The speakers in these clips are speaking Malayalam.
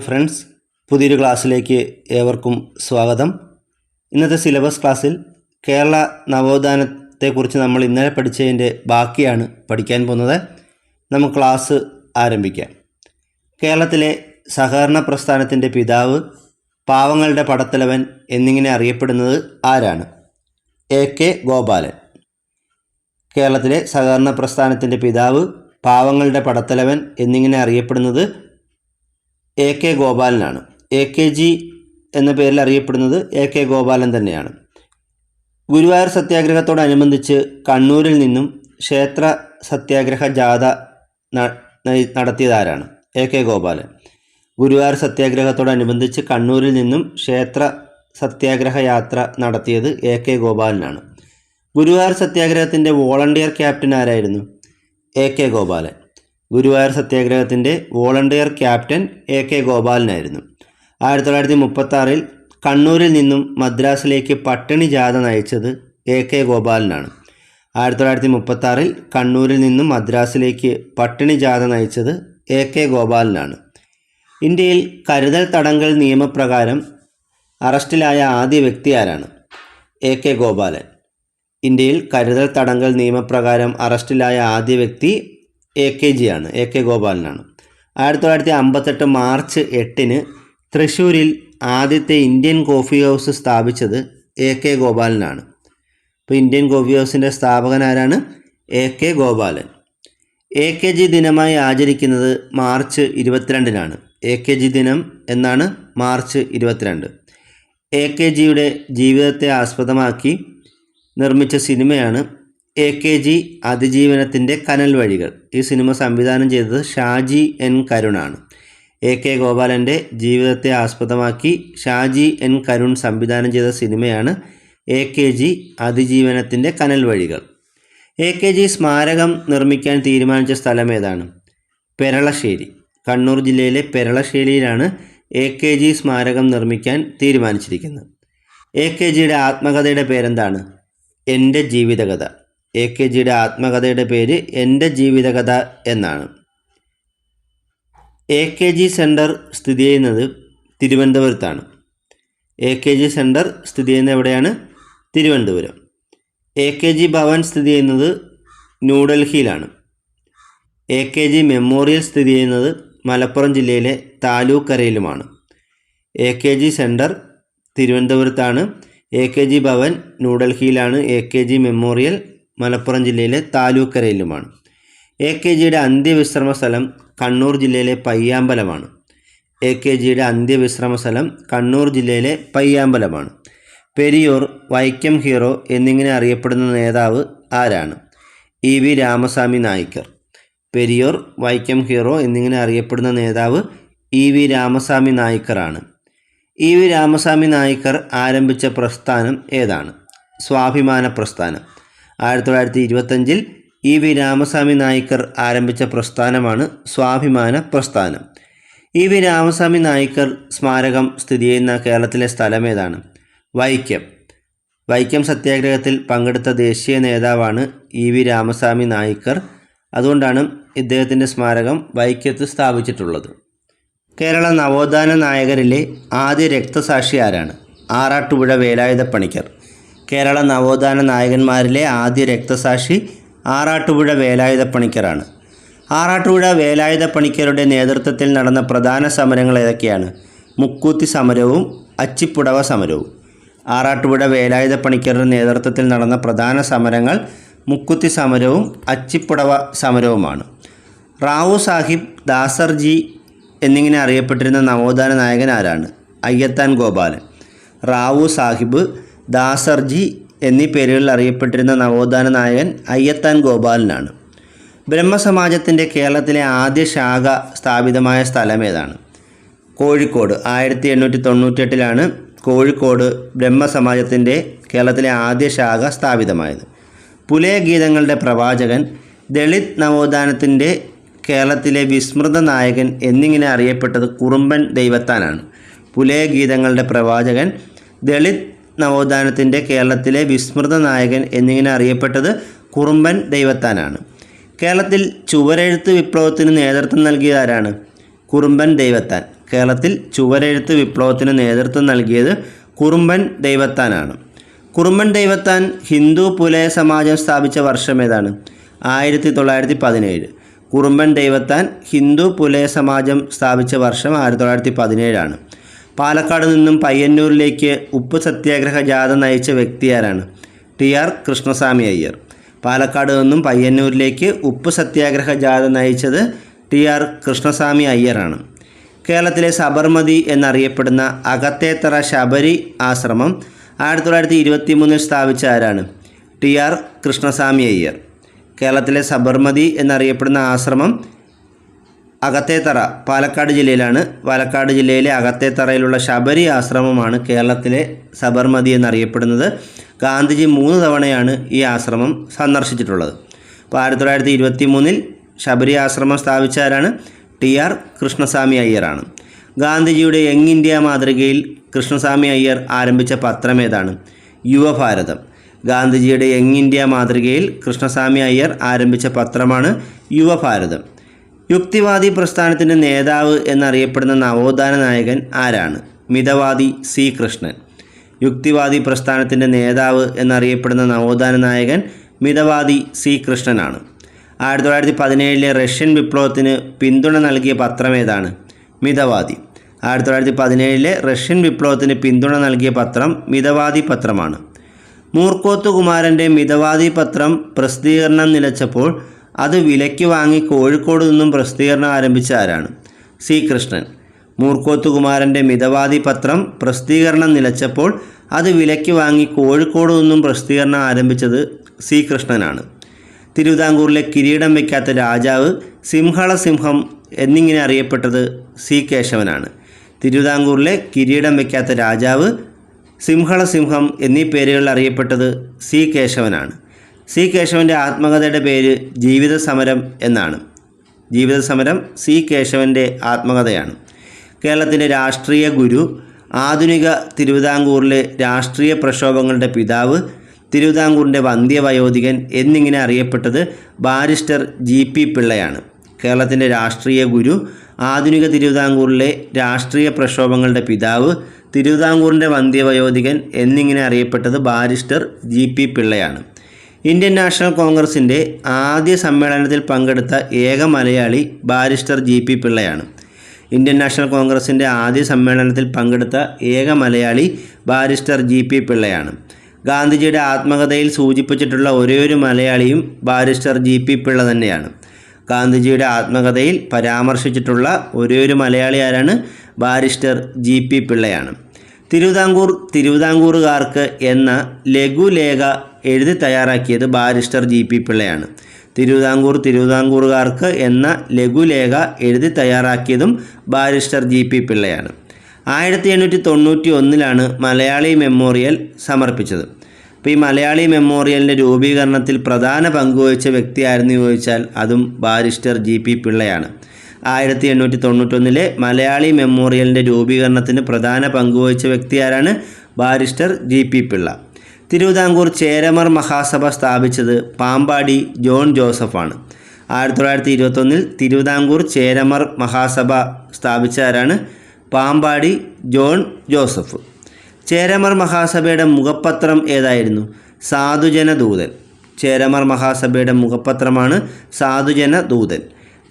ഫ്രണ്ട്സ് പുതിയൊരു ക്ലാസ്സിലേക്ക് ഏവർക്കും സ്വാഗതം. ഇന്നത്തെ സിലബസ് ക്ലാസ്സിൽ കേരള നവോത്ഥാനത്തെക്കുറിച്ച് നമ്മൾ ഇന്നലെ പഠിച്ചതിന്റെ ബാക്കിയാണ് പഠിക്കാൻ പോകുന്നത്. നമുക്ക് ക്ലാസ് ആരംഭിക്കാം. കേരളത്തിലെ സഹകരണ പ്രസ്ഥാനത്തിന്റെ പിതാവ് പാവങ്ങളുടെ പടത്തലവൻ എന്നിങ്ങനെ അറിയപ്പെടുന്നത് ആരാണ്? A K Gopalan. കേരളത്തിലെ സഹകരണ പ്രസ്ഥാനത്തിന്റെ പിതാവ് പാവങ്ങളുടെ പടത്തലവൻ എന്നിങ്ങനെ അറിയപ്പെടുന്നത് എ കെ ഗോപാലനാണ്. എ കെ ജി എന്ന പേരിൽ അറിയപ്പെടുന്നത് എ കെ ഗോപാലൻ തന്നെയാണ്. ഗുരുവായൂർ സത്യാഗ്രഹത്തോടനുബന്ധിച്ച് കണ്ണൂരിൽ നിന്നും ക്ഷേത്ര സത്യാഗ്രഹ ജാഥ നടത്തിയതാരാണ്? A K Gopalan. ഗുരുവായൂർ സത്യാഗ്രഹത്തോടനുബന്ധിച്ച് കണ്ണൂരിൽ നിന്നും ക്ഷേത്ര സത്യാഗ്രഹ യാത്ര നടത്തിയത് എ കെ ഗോപാലനാണ്. ഗുരുവായൂർ സത്യാഗ്രഹത്തിന്റെ വോളണ്ടിയർ ക്യാപ്റ്റൻ ആരായിരുന്നു? A K Gopalan. ഗുരുവായൂർ സത്യാഗ്രഹത്തിന്റെ വോളണ്ടിയർ ക്യാപ്റ്റൻ എ കെ ഗോപാലനായിരുന്നു. ആയിരത്തി തൊള്ളായിരത്തി മുപ്പത്തി കണ്ണൂരിൽ നിന്നും മദ്രാസിലേക്ക് പട്ടിണി ജാഥ നയിച്ചത് എ കെ ഗോപാലനാണ്. ആയിരത്തി തൊള്ളായിരത്തി മുപ്പത്തി കണ്ണൂരിൽ നിന്നും മദ്രാസിലേക്ക് പട്ടിണി ജാഥ നയിച്ചത് എ കെ ഗോപാലനാണ്. ഇന്ത്യയിൽ കരുതൽ തടങ്കൽ നിയമപ്രകാരം അറസ്റ്റിലായ ആദ്യ വ്യക്തി ആരാണ്? A K Gopalan. ഇന്ത്യയിൽ കരുതൽ തടങ്കൽ നിയമപ്രകാരം അറസ്റ്റിലായ ആദ്യ വ്യക്തി എ കെ ജി ആണ് എ കെ ഗോപാലനാണ്. ആയിരത്തി തൊള്ളായിരത്തി അമ്പത്തെട്ട് മാർച്ച് എട്ടിന് തൃശ്ശൂരിൽ ആദ്യത്തെ ഇന്ത്യൻ കോഫി ഹൗസ് സ്ഥാപിച്ചത് എ കെ ഗോപാലനാണ്. ഇപ്പോൾ ഇന്ത്യൻ കോഫി ഹൗസിന്റെ സ്ഥാപകൻ ആരാണ്? A K Gopalan. A K G ദിനമായി ആചരിക്കുന്നത് മാർച്ച് ഇരുപത്തിരണ്ടിനാണ്. എ കെ ജി ദിനം എന്നാണ് മാർച്ച് ഇരുപത്തിരണ്ട്. എ കെ ജിയുടെ ജീവിതത്തെ ആസ്പദമാക്കി നിർമ്മിച്ച സിനിമയാണ് എ കെ ജി അതിജീവനത്തിന്റെ കനൽ വഴികൾ. ഈ സിനിമ സംവിധാനം ചെയ്തത് ഷാജി എൻ കരുണാണ്. എ കെ ഗോപാലന്റെ ജീവിതത്തെ ആസ്പദമാക്കി ഷാജി എൻ കരുൺ സംവിധാനം ചെയ്ത സിനിമയാണ് എ കെ ജി അതിജീവനത്തിന്റെ കനൽ വഴികൾ. എ കെ ജി സ്മാരകം നിർമ്മിക്കാൻ തീരുമാനിച്ച സ്ഥലം ഏതാണ്? പെരളശ്ശേരി. കണ്ണൂർ ജില്ലയിലെ പെരളശ്ശേരിയിലാണ് എ കെ ജി സ്മാരകം നിർമ്മിക്കാൻ തീരുമാനിച്ചിരിക്കുന്നത്. എ കെ ജിയുടെ ആത്മകഥയുടെ പേരെന്താണ്? എന്റെ ജീവിതകഥ. എ കെ ജിയുടെ ആത്മകഥയുടെ പേര് എന്റെ ജീവിതകഥ എന്നാണ്. എ കെ ജി സെന്റർ സ്ഥിതി ചെയ്യുന്നത് തിരുവനന്തപുരത്താണ്. എ കെ ജി സെന്റർ സ്ഥിതി ചെയ്യുന്നത് എവിടെയാണ്? Thiruvananthapuram. A K G Bhavan സ്ഥിതി ചെയ്യുന്നത് ന്യൂഡൽഹിയിലാണ്. എ കെ ജി മെമ്മോറിയൽ സ്ഥിതി ചെയ്യുന്നത് മലപ്പുറം ജില്ലയിലെ താലൂക്കരയിലുമാണ്. എ കെ ജി സെന്റർ തിരുവനന്തപുരത്താണ്. A K G Bhavan ന്യൂഡൽഹിയിലാണ്. A K G memorial Malappuram ജില്ലയിലെ താലൂക്കരയിലുമാണ്. എ കെ ജിയുടെ അന്ത്യവിശ്രമ സ്ഥലം കണ്ണൂർ ജില്ലയിലെ പയ്യാമ്പലമാണ്. എ കെ ജിയുടെ അന്ത്യവിശ്രമ സ്ഥലം കണ്ണൂർ ജില്ലയിലെ പയ്യാമ്പലമാണ്. പെരിയൂർ വൈക്കം ഹീറോ എന്നിങ്ങനെ അറിയപ്പെടുന്ന നേതാവ് ആരാണ്? E V Ramaswamy Naicker. Periyar Vaikom hero എന്നിങ്ങനെ അറിയപ്പെടുന്ന നേതാവ് ഇ വി രാമസ്വാമി നായിക്കറാണ്. ഇ വി രാമസ്വാമി നായിക്കർ ആരംഭിച്ച പ്രസ്ഥാനം ഏതാണ്? സ്വാഭിമാന പ്രസ്ഥാനം. ആയിരത്തി തൊള്ളായിരത്തി ഇരുപത്തഞ്ചിൽ ഇ വി രാമസ്വാമി നായിക്കർ ആരംഭിച്ച പ്രസ്ഥാനമാണ് സ്വാഭിമാന പ്രസ്ഥാനം. ഇ വി രാമസ്വാമി നായിക്കർ സ്മാരകം സ്ഥിതി ചെയ്യുന്ന കേരളത്തിലെ സ്ഥലം ഏതാണ്? വൈക്കം. വൈക്കം സത്യാഗ്രഹത്തിൽ പങ്കെടുത്ത ദേശീയ നേതാവാണ് ഇ വി രാമസ്വാമി നായിക്കർ. അതുകൊണ്ടാണ് ഇദ്ദേഹത്തിന്റെ സ്മാരകം വൈക്കത്ത് സ്ഥാപിച്ചിട്ടുള്ളത്. കേരള നവോത്ഥാന നായകരിലെ ആദ്യ രക്തസാക്ഷി ആരാണ്? ആറാട്ടുപുഴ വേലായുധ പണിക്കർ കേരള നവോത്ഥാന നായകന്മാരിലെ ആദ്യ രക്തസാക്ഷി ആറാട്ടുപുഴ വേലായുധ പണിക്കറാണ് ആറാട്ടുപുഴ വേലായുധ പണിക്കരുടെ നേതൃത്വത്തിൽ നടന്ന പ്രധാന സമരങ്ങൾ ഏതൊക്കെയാണ്? മുക്കൂത്തി സമരവും അച്ചിപ്പുടവ സമരവും. ആറാട്ടുപുഴ വേലായുധ പണിക്കരുടെ നേതൃത്വത്തിൽ നടന്ന പ്രധാന സമരങ്ങൾ മുക്കുത്തി സമരവും അച്ചിപ്പുടവ സമരവുമാണ്. റാവു സാഹിബ് ദാസർജി എന്നിങ്ങനെ അറിയപ്പെട്ടിരുന്ന നവോത്ഥാന നായകൻ ആരാണ്? അയ്യത്താൻ ഗോപാലൻ. റാവു സാഹിബ് ദാസർജി എന്നീ പേരുകളിൽ അറിയപ്പെട്ടിരുന്ന നവോത്ഥാന നായകൻ അയ്യത്താൻ ഗോപാലനാണ്. ബ്രഹ്മസമാജത്തിന്റെ കേരളത്തിലെ ആദ്യ ശാഖ സ്ഥാപിതമായ സ്ഥലം ഏതാണ്? കോഴിക്കോട്. ആയിരത്തി എണ്ണൂറ്റി തൊണ്ണൂറ്റെട്ടിലാണ് കോഴിക്കോട് ബ്രഹ്മസമാജത്തിന്റെ കേരളത്തിലെ ആദ്യ ശാഖ സ്ഥാപിതമായത്. പുലയ ഗീതങ്ങളുടെ പ്രവാചകൻ ദളിത് നവോത്ഥാനത്തിന്റെ കേരളത്തിലെ വിസ്മൃത നായകൻ എന്നിങ്ങനെ അറിയപ്പെട്ടത് കുറുമ്പൻ ദൈവത്താനാണ്. പുലയ ഗീതങ്ങളുടെ പ്രവാചകൻ ദളിത് നവോത്ഥാനത്തിന്റെ കേരളത്തിലെ വിസ്മൃത നായകൻ എന്നിങ്ങനെ അറിയപ്പെട്ടത് കുറുമ്പൻ ദൈവത്താനാണ്. കേരളത്തിൽ ചുവരെഴുത്ത് വിപ്ലവത്തിന് നേതൃത്വം നൽകിയതാരാണ് കുറുമ്പൻ ദൈവത്താൻ. കേരളത്തിൽ ചുവരെഴുത്ത് വിപ്ലവത്തിന് നേതൃത്വം നൽകിയത് കുറുമ്പൻ ദൈവത്താനാണ്. കുറുമ്പൻ ദൈവത്താൻ ഹിന്ദു പുലയ സമാജം സ്ഥാപിച്ച വർഷം ഏതാണ്? ആയിരത്തി തൊള്ളായിരത്തി പതിനേഴ് കുറുമ്പൻ ദൈവത്താൻ ഹിന്ദു പുലയ സമാജം സ്ഥാപിച്ച വർഷം ആയിരത്തി തൊള്ളായിരത്തി പതിനേഴാണ് പാലക്കാട് നിന്നും പയ്യന്നൂരിലേക്ക് ഉപ്പ് സത്യാഗ്രഹ ജാഥ നയിച്ച വ്യക്തി ആരാണ് ടി ആർ കൃഷ്ണസ്വാമി അയ്യർ. പാലക്കാട് നിന്നും പയ്യന്നൂരിലേക്ക് ഉപ്പ് സത്യാഗ്രഹ ജാഥ നയിച്ചത് ടി ആർ കൃഷ്ണസ്വാമി അയ്യറാണ് കേരളത്തിലെ സബർമതി എന്നറിയപ്പെടുന്ന അകത്തേത്തറ ശബരി ആശ്രമം ആയിരത്തി തൊള്ളായിരത്തി ഇരുപത്തി മൂന്നിൽ സ്ഥാപിച്ച ആരാണ്? T R Krishnaswamy Iyer. കേരളത്തിലെ സബർമതി എന്നറിയപ്പെടുന്ന ആശ്രമം അകത്തേത്തറ പാലക്കാട് ജില്ലയിലാണ്. പാലക്കാട് ജില്ലയിലെ അകത്തേത്തറയിലുള്ള ശബരി ആശ്രമമാണ് കേരളത്തിലെ സബർമതി എന്നറിയപ്പെടുന്നത്. ഗാന്ധിജി മൂന്ന് തവണയാണ് ഈ ആശ്രമം സന്ദർശിച്ചിട്ടുള്ളത്. അപ്പോൾ ആയിരത്തി തൊള്ളായിരത്തി ഇരുപത്തി മൂന്നിൽ ശബരി ആശ്രമം സ്ഥാപിച്ചവരാണ് ടി ആർ കൃഷ്ണസ്വാമി അയ്യറാണ് ഗാന്ധിജിയുടെ യങ് ഇന്ത്യ മാതൃകയിൽ കൃഷ്ണസ്വാമി അയ്യർ ആരംഭിച്ച പത്രം ഏതാണ്? യുവഭാരതം. ഗാന്ധിജിയുടെ യങ് ഇന്ത്യ മാതൃകയിൽ കൃഷ്ണസ്വാമി അയ്യർ ആരംഭിച്ച പത്രമാണ് യുവഭാരതം. യുക്തിവാദി പ്രസ്ഥാനത്തിന്റെ നേതാവ് എന്നറിയപ്പെടുന്ന നവോത്ഥാന നായകൻ ആരാണ്? മിതവാദി സി. കൃഷ്ണൻ. യുക്തിവാദി പ്രസ്ഥാനത്തിന്റെ നേതാവ് എന്നറിയപ്പെടുന്ന നവോത്ഥാന നായകൻ മിതവാദി സി. കൃഷ്ണനാണ്. ആയിരത്തി തൊള്ളായിരത്തി പതിനേഴിലെ റഷ്യൻ വിപ്ലവത്തിന് പിന്തുണ നൽകിയ പത്രം ഏതാണ്? മിതവാദി. ആയിരത്തി തൊള്ളായിരത്തി പതിനേഴിലെ റഷ്യൻ വിപ്ലവത്തിന് പിന്തുണ നൽകിയ പത്രം മിതവാദി പത്രമാണ്. മൂർക്കോത്ത് കുമാരന്റെ മിതവാദി പത്രം പ്രസിദ്ധീകരണം നിലച്ചപ്പോൾ അത് വിലയ്ക്ക് വാങ്ങി കോഴിക്കോട് നിന്നും പ്രസിദ്ധീകരണം ആരംഭിച്ച ആരാണ്? സി. കൃഷ്ണൻ. മൂർക്കോത്തുകുമാരന്റെ മിതവാദി പത്രം പ്രസിദ്ധീകരണം നിലച്ചപ്പോൾ അത് വിലയ്ക്ക് വാങ്ങി കോഴിക്കോട് നിന്നും പ്രസിദ്ധീകരണം ആരംഭിച്ചത് സി. കൃഷ്ണനാണ്. തിരുവിതാംകൂറിലെ കിരീടം വയ്ക്കാത്ത രാജാവ് സിംഹള സിംഹം എന്നിങ്ങനെ അറിയപ്പെട്ടത് സി. കേശവനാണ്. തിരുവിതാംകൂറിലെ കിരീടം വയ്ക്കാത്ത രാജാവ് സിംഹള സിംഹം എന്നീ പേരുകളിൽ അറിയപ്പെട്ടത് സി. കേശവനാണ്. സി കേശവന്റെ ആത്മകഥയുടെ പേര് ജീവിത സമരം എന്നാണ്. ജീവിത സമരം സി കേശവന്റെ ആത്മകഥയാണ്. കേരളത്തിന്റെ രാഷ്ട്രീയ ഗുരു ആധുനിക തിരുവിതാംകൂറിലെ രാഷ്ട്രീയ പ്രക്ഷോഭങ്ങളുടെ പിതാവ് തിരുവിതാംകൂറിന്റെ വന്ധ്യവയോധികൻ എന്നിങ്ങനെ അറിയപ്പെട്ടത് ബാരിസ്റ്റർ ജി പി പിള്ളയാണ്. കേരളത്തിന്റെ രാഷ്ട്രീയ ഗുരു ആധുനിക തിരുവിതാംകൂറിലെ രാഷ്ട്രീയ പ്രക്ഷോഭങ്ങളുടെ പിതാവ് തിരുവിതാംകൂറിന്റെ വന്ധ്യവയോധികൻ എന്നിങ്ങനെ അറിയപ്പെട്ടത് ബാരിസ്റ്റർ ജി പി പിള്ളയാണ്. ഇന്ത്യൻ നാഷണൽ കോൺഗ്രസിന്റെ ആദ്യ സമ്മേളനത്തിൽ പങ്കെടുത്ത ഏക മലയാളി ബാരിസ്റ്റർ ജി പി പിള്ളയാണ്. ഇന്ത്യൻ നാഷണൽ കോൺഗ്രസിന്റെ ആദ്യ സമ്മേളനത്തിൽ പങ്കെടുത്ത ഏക മലയാളി ബാരിസ്റ്റർ ജി പി പിള്ളയാണ്. ഗാന്ധിജിയുടെ ആത്മകഥയിൽ സൂചിപ്പിച്ചിട്ടുള്ള ഒരേയൊരു മലയാളിയും ബാരിസ്റ്റർ ജി പി പിള്ള തന്നെയാണ്. ഗാന്ധിജിയുടെ ആത്മകഥയിൽ പരാമർശിച്ചിട്ടുള്ള ഒരേയൊരു മലയാളി ആരാണ്? ബാരിസ്റ്റർ ജി പി പിള്ളയാണ്. തിരുവിതാംകൂർ തിരുവിതാംകൂറുകാർക്ക് എന്ന ലഘുലേഖ എഴുതി തയ്യാറാക്കിയത് ബാരിസ്റ്റർ ജി പി പിള്ളയാണ്. തിരുവിതാംകൂർ തിരുവിതാംകൂറുകാർക്ക് എന്ന ലഘുലേഖ എഴുതി തയ്യാറാക്കിയതും ബാരിസ്റ്റർ ജി പി പിള്ളയാണ്. ആയിരത്തി എണ്ണൂറ്റി തൊണ്ണൂറ്റി ഒന്നിലാണ് മലയാളി മെമ്മോറിയൽ സമർപ്പിച്ചത്. അപ്പോൾ ഈ മലയാളി മെമ്മോറിയലിന്റെ രൂപീകരണത്തിൽ പ്രധാന പങ്കുവഹിച്ച വ്യക്തിയായിരുന്നു ചോദിച്ചാൽ അതും ബാരിസ്റ്റർ ജി പി പിള്ളയാണ്. ആയിരത്തി എണ്ണൂറ്റി തൊണ്ണൂറ്റൊന്നിലെ മലയാളി മെമ്മോറിയലിന്റെ രൂപീകരണത്തിന് പ്രധാന പങ്കുവഹിച്ച വ്യക്തി ആരാണ് barrister G P Pillai. Thiruvithamkur Cheramar Mahasabha സ്ഥാപിച്ചത് പാമ്പാടി ജോൺ ജോസഫാണ്. ആയിരത്തി തൊള്ളായിരത്തി ഇരുപത്തൊന്നിൽ തിരുവിതാംകൂർ ചേരമർ മഹാസഭ സ്ഥാപിച്ച ആരാണ്? Pampady John Joseph. ചേരമർ മഹാസഭയുടെ മുഖപത്രം ഏതായിരുന്നു? സാധുജന ദൂതൻ ചേരമർ മഹാസഭയുടെ മുഖപത്രമാണ് സാധുജന ദൂതൻ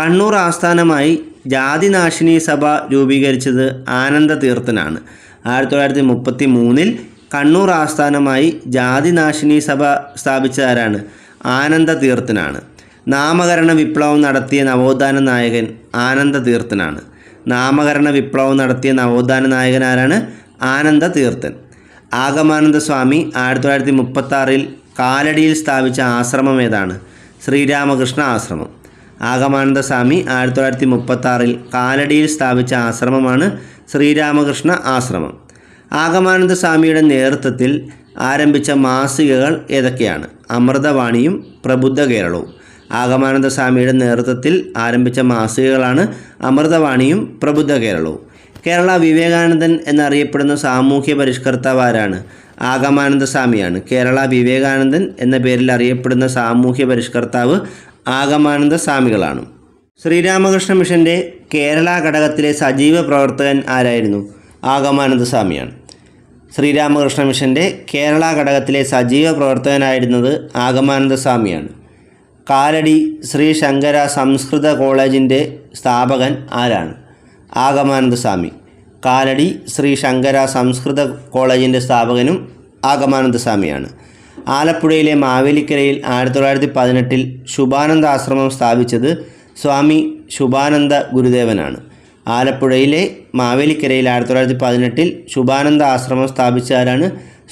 കണ്ണൂർ ആസ്ഥാനമായി ജാതിനാശിനി സഭ രൂപീകരിച്ചത് ആനന്ദ തീർത്ഥനാണ് ആയിരത്തി തൊള്ളായിരത്തി മുപ്പത്തി മൂന്നിൽ കണ്ണൂർ ആസ്ഥാനമായി ജാതിനാശിനി സഭ സ്ഥാപിച്ചതാരാണ്? ആനന്ദ തീർത്ഥനാണ് നാമകരണ വിപ്ലവം നടത്തിയ നവോത്ഥാന നായകൻ ആനന്ദ തീർത്ഥനാണ് നാമകരണ വിപ്ലവം നടത്തിയ നവോത്ഥാന നായകൻ ആരാണ്? ആനന്ദ തീർത്ഥൻ ആഗമാനന്ദ സ്വാമി ആയിരത്തി തൊള്ളായിരത്തി മുപ്പത്തി ആറിൽ കാലടിയിൽ സ്ഥാപിച്ച ആശ്രമം ഏതാണ്? ശ്രീരാമകൃഷ്ണ ആശ്രമം. ആഗമാനന്ദ സ്വാമി ആയിരത്തി തൊള്ളായിരത്തി മുപ്പത്തി ആറിൽ കാലടിയിൽ സ്ഥാപിച്ച ആശ്രമമാണ് ശ്രീരാമകൃഷ്ണ ആശ്രമം. ആഗമാനന്ദ സ്വാമിയുടെ നേതൃത്വത്തിൽ ആരംഭിച്ച മാസികകൾ ഏതൊക്കെയാണ്? അമൃതവാണിയും പ്രബുദ്ധ കേരളവും. ആഗമാനന്ദ സ്വാമിയുടെ നേതൃത്വത്തിൽ ആരംഭിച്ച മാസികകളാണ് അമൃതവാണിയും പ്രബുദ്ധ കേരളവും. കേരള വിവേകാനന്ദൻ എന്നറിയപ്പെടുന്ന സാമൂഹ്യ പരിഷ്കർത്താവ് ആരാണ് ആഗമാനന്ദ സ്വാമിയാണ്. കേരള വിവേകാനന്ദൻ എന്ന പേരിൽ അറിയപ്പെടുന്ന സാമൂഹ്യ പരിഷ്കർത്താവ് ആഗമാനന്ദ സ്വാമികളാണ്. ശ്രീരാമകൃഷ്ണ മിഷന്റെ കേരള ഘടകത്തിലെ സജീവ പ്രവർത്തകൻ ആരായിരുന്നു? ആഗമാനന്ദ സ്വാമിയാണ്. ശ്രീരാമകൃഷ്ണ മിഷന്റെ കേരള ഘടകത്തിലെ സജീവ പ്രവർത്തകനായിരുന്നത് ആഗമാനന്ദ സ്വാമിയാണ്. കാലടി ശ്രീ ശങ്കര സംസ്കൃത കോളേജിന്റെ സ്ഥാപകൻ ആരാണ്? ആഗമാനന്ദ സ്വാമി. കാലടി ശ്രീ ശങ്കര സംസ്കൃത കോളേജിന്റെ സ്ഥാപകനും ആഗമാനന്ദ സ്വാമിയാണ്. ആലപ്പുഴയിലെ മാവേലിക്കരയിൽ ആയിരത്തി തൊള്ളായിരത്തി പതിനെട്ടിൽ ശുഭാനന്ദ ആശ്രമം സ്ഥാപിച്ചത് സ്വാമി ശുഭാനന്ദ ഗുരുദേവനാണ്. ആലപ്പുഴയിലെ മാവേലിക്കരയിൽ ആയിരത്തി തൊള്ളായിരത്തി പതിനെട്ടിൽ ശുഭാനന്ദ ആശ്രമം സ്ഥാപിച്ച ആരാണ്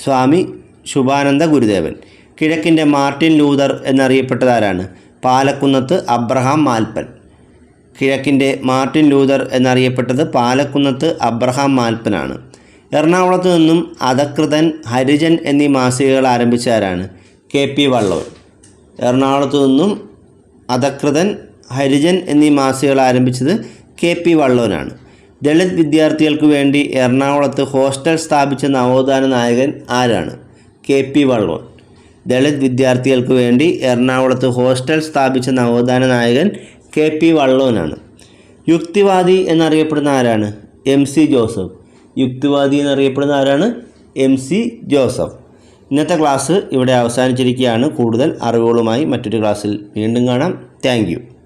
സ്വാമി ശുഭാനന്ദ ഗുരുദേവൻ. കിഴക്കിന്റെ മാർട്ടിൻ ലൂതർ എന്നറിയപ്പെട്ടതാരാണ്? പാലക്കുന്നത്ത് അബ്രഹാം മാൽപ്പൻ. കിഴക്കിന്റെ മാർട്ടിൻ ലൂതർ എന്നറിയപ്പെട്ടത് പാലക്കുന്നത്ത് അബ്രഹാം മാൽപ്പനാണ്. എറണാകുളത്ത് നിന്നും അധകൃതൻ ഹരിജൻ എന്നീ മാസികകൾ ആരംഭിച്ച ആരാണ് കെ പി വള്ളവൻ എറണാകുളത്ത് നിന്നും അധകൃതൻ ഹരിജൻ എന്നീ മാസികകൾ ആരംഭിച്ചത് കെ പി വള്ളവനാണ് ദളിത് വിദ്യാർത്ഥികൾക്ക് വേണ്ടി എറണാകുളത്ത് ഹോസ്റ്റൽ സ്ഥാപിച്ച നവോത്ഥാന നായകൻ ആരാണ്? കെ പി വള്ളവൻ ദളിത് വിദ്യാർത്ഥികൾക്ക് വേണ്ടി എറണാകുളത്ത് ഹോസ്റ്റൽ സ്ഥാപിച്ച നവോത്ഥാന നായകൻ കെ പി വള്ളവനാണ് യുക്തിവാദി എന്നറിയപ്പെടുന്ന ആരാണ്? M C Joseph. യുക്തിവാദി എന്നറിയപ്പെടുന്ന ആരാണ്? M C Joseph. ഇന്നത്തെ ക്ലാസ് ഇവിടെ അവസാനിച്ചിരിക്കുകയാണ്. കൂടുതൽ അറിവുകളുമായി മറ്റൊരു ക്ലാസ്സിൽ വീണ്ടും കാണാം. താങ്ക്